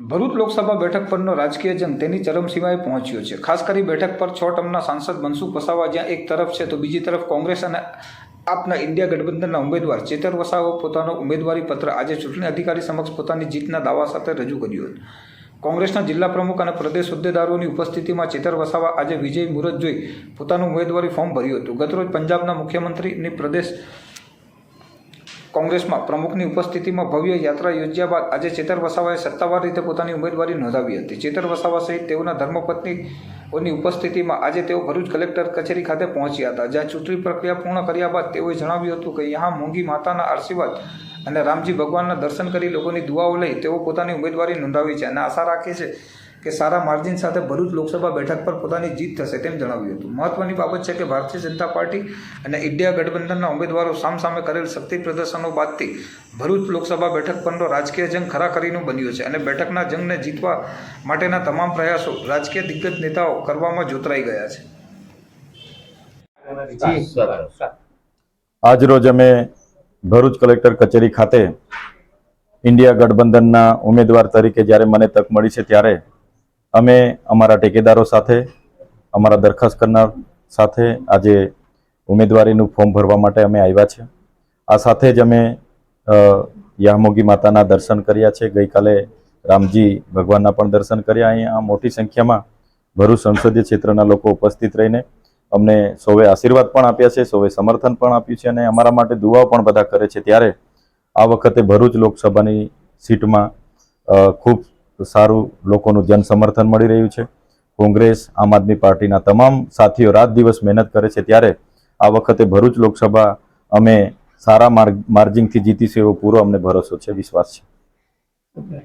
ભરૂચ લોકસભા બેઠક પરનો રાજકીય જંગ તેની ચરમસીમાએ પહોંચ્યો છે. ખાસ કરી બેઠક પર છ ટર્મના સાંસદ મનસુખ વસાવા જ્યાં એક તરફ છે તો બીજી તરફ કોંગ્રેસ અને આપના ઇન્ડિયા ગઠબંધનના ઉમેદવાર ચેતર વસાવા પોતાનો ઉમેદવારી પત્ર આજે ચૂંટણી અધિકારી સમક્ષ પોતાની જીતના દાવા સાથે રજૂ કર્યું હતું. કોંગ્રેસના જિલ્લા પ્રમુખ અને પ્રદેશ હોદ્દેદારોની ઉપસ્થિતિમાં ચેતર વસાવા આજે વિજય મુહૂર્ત જોઈ પોતાનું ઉમેદવારી ફોર્મ ભર્યું હતું. ગતરોજ પંજાબના મુખ્યમંત્રીની પ્રદેશ કોંગ્રેસમાં પ્રમુખની ઉપસ્થિતિમાં ભવ્ય યાત્રા યોજ્યા બાદ આજે ચેતર વસાવાએ સત્તાવાર રીતે પોતાની ઉમેદવારી નોંધાવી હતી. ચેતર વસાવા સહિત તેઓના ધર્મપત્નીઓની ઉપસ્થિતિમાં આજે તેઓ ભરૂચ કલેક્ટર કચેરી ખાતે પહોંચ્યા હતા. જ્યાં ચૂંટણી પ્રક્રિયા પૂર્ણ કર્યા બાદ તેઓએ જણાવ્યું હતું કે યહાં મોંઘી માતાના આશીર્વાદ અને રામજી ભગવાનના દર્શન કરી લોકોની દુઆઓ લઈ તેઓ પોતાની ઉમેદવારી નોંધાવી છે અને આશા રાખે છે કે સારા માર્જિન સાથે ભરૂચ લોકસભા બેઠક પર પોતાની જીત થશે તેમ જણાવ્યું હતું. મહત્વની બાબત છે કે ભારતીય જનતા પાર્ટી અને ઇન્ડિયા ગઠબંધનના ઉમેદવારો સામસામે કરેલ શક્તિ પ્રદર્શનો બાદથી ભરૂચ લોકસભા બેઠક પરનો રાજકીય જંગ ખરાખરીનું બન્યો છે અને બેઠકના જંગને જીતવા માટેના તમામ પ્રયાસો રાજકીય દિગ્ગજ નેતાઓ કરવામાં જોતરાઈ ગયા છે. આજરોજ અમે ભરૂચ કલેક્ટર કચેરી ખાતે ઇન્ડિયા ગઠબંધનના ઉમેદવાર તરીકે જ્યારે મને તક મળી છે ત્યારે અમે અમારા ટેકેદારો સાથે, અમારા દરખાસ્ત કરનાર સાથે આજે ઉમેદવારીનું ફોર્મ ભરવા માટે અમે આવ્યા છે. આ સાથે જ અમે યામોગી માતાના દર્શન કર્યા છે. ગઈકાલે રામજી ભગવાનના પણ દર્શન કર્યા. અહીંયા મોટી સંખ્યામાં ભરૂચ સંસદીય ક્ષેત્રના લોકો ઉપસ્થિત રહીને અમને સૌએ આશીર્વાદ પણ આપ્યા છે, સૌએ સમર્થન પણ આપ્યું છે અને અમારા માટે દુઆઓ પણ બધા કરે છે. ત્યારે આ વખતે ભરૂચ લોકસભાની સીટમાં ખૂબ સારું લોકોનું જન સમર્થન મળી રહ્યું છે. કોંગ્રેસ, આમ આદમી પાર્ટીના તમામ સાથીઓ રાત દિવસ મહેનત કરે છે. ત્યારે આ વખતે ભરૂચ લોકસભા અમે સારા માર્ગ માર્જિંગથી જીતીશું એવો પૂરો અમને ભરોસો છે, વિશ્વાસ છે.